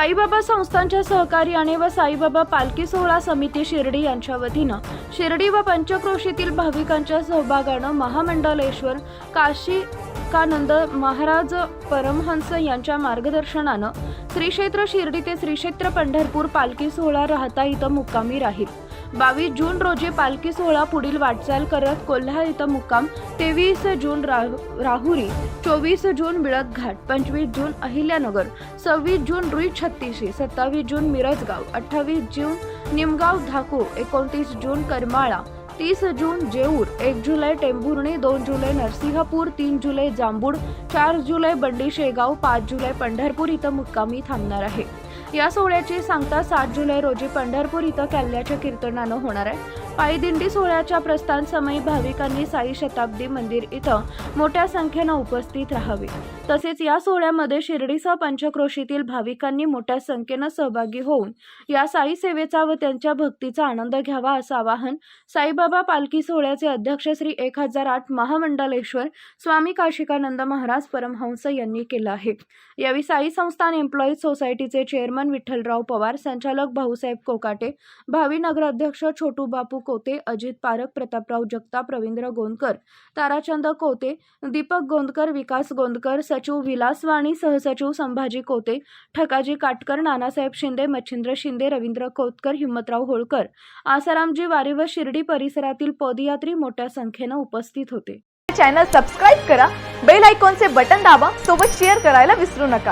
साईबाबा संस्थांच्या सहकार्याने व साईबाबा पालखी सोहळा समिती शिर्डी यांच्या वतीनं शिर्डी व पंचक्रोशीतील भाविकांच्या सहभागानं महामंडलेश्वर काशी कानंद महाराज परमहंस यांच्या मार्गदर्शनानं श्रीक्षेत्र शिर्डी ते श्रीक्षेत्र पंढरपूर पालखी सोहळा राहता इथं मुक्कामी राहील. बावीस जून रोजी पालखी सोहळा पुढील वाटचाल करत कोल्हा इथं मुक्काम. तेवीस जून रा- राहुरी चोवीस जून मिळत घाट पंचवीस जून अहिल्यानगर सव्वीस जून रुई छत्तीशी सत्तावीस जून मिरजगाव अठ्ठावीस जून निमगाव धाकू एकोणतीस जून करमाळा तीस जून जेऊर एक जुलै टेंभुर्णी दोन जुलै नरसिंहपूर तीन जुलै जांभूड चार जुलै बंडी शेगाव पाच जुलै पंढरपूर इथं मुक्कामी थांबणार आहे. या सोहळ्याची सांगता सात जुलै रोजी पंढरपूर इथं कॅल्ल्याच्या कीर्तनानं होणार आहे. पायदिंडी सोहळ्याच्या प्रस्थान समयी भाविकांनी साई शताब्दी मंदिर इथं मोठ्या संख्येनं उपस्थित राहावे. तसेच या सोहळ्यामध्ये शिर्डीसह पंचक्रोशीतील भाविकांनी मोठ्या संख्येनं सहभागी होऊन या साई सेवेचा व त्यांच्या भक्तीचा आनंद घ्यावा असं आवाहन साईबाबा पालखी सोहळ्याचे अध्यक्ष श्री एक हजार आठ महामंडलेश्वर स्वामी काशिकानंद महाराज परमहंस यांनी केलं आहे. यावेळी साई संस्थान एम्प्लॉईज सोसायटीचे चेअरमन विठ्ठलराव पवार संचालक भाऊसाहेब कोकाटे भावी नगराध्यक्ष छोटू बापू कोते अजित पारख प्रतापराव जगताप रवींद्र गोंदकर ताराचंद कोते दीपक गोंदकर विकास गोंदकर सचिव विलासवाणी सहसचिव संभाजी कोते ठकाजी काटकर नानासाहेब शिंदे मच्छिंद्र शिंदे रवींद्र कोतकर हिम्मतराव होळकर आसारामजी वारी व शिर्डी परिसरातील पदयात्री मोठ्या संख्येनं उपस्थित होते. चॅनल सबस्क्राईब करा बेल आयकॉनचे बटन दाबा सोबत शेअर करायला विसरू नका.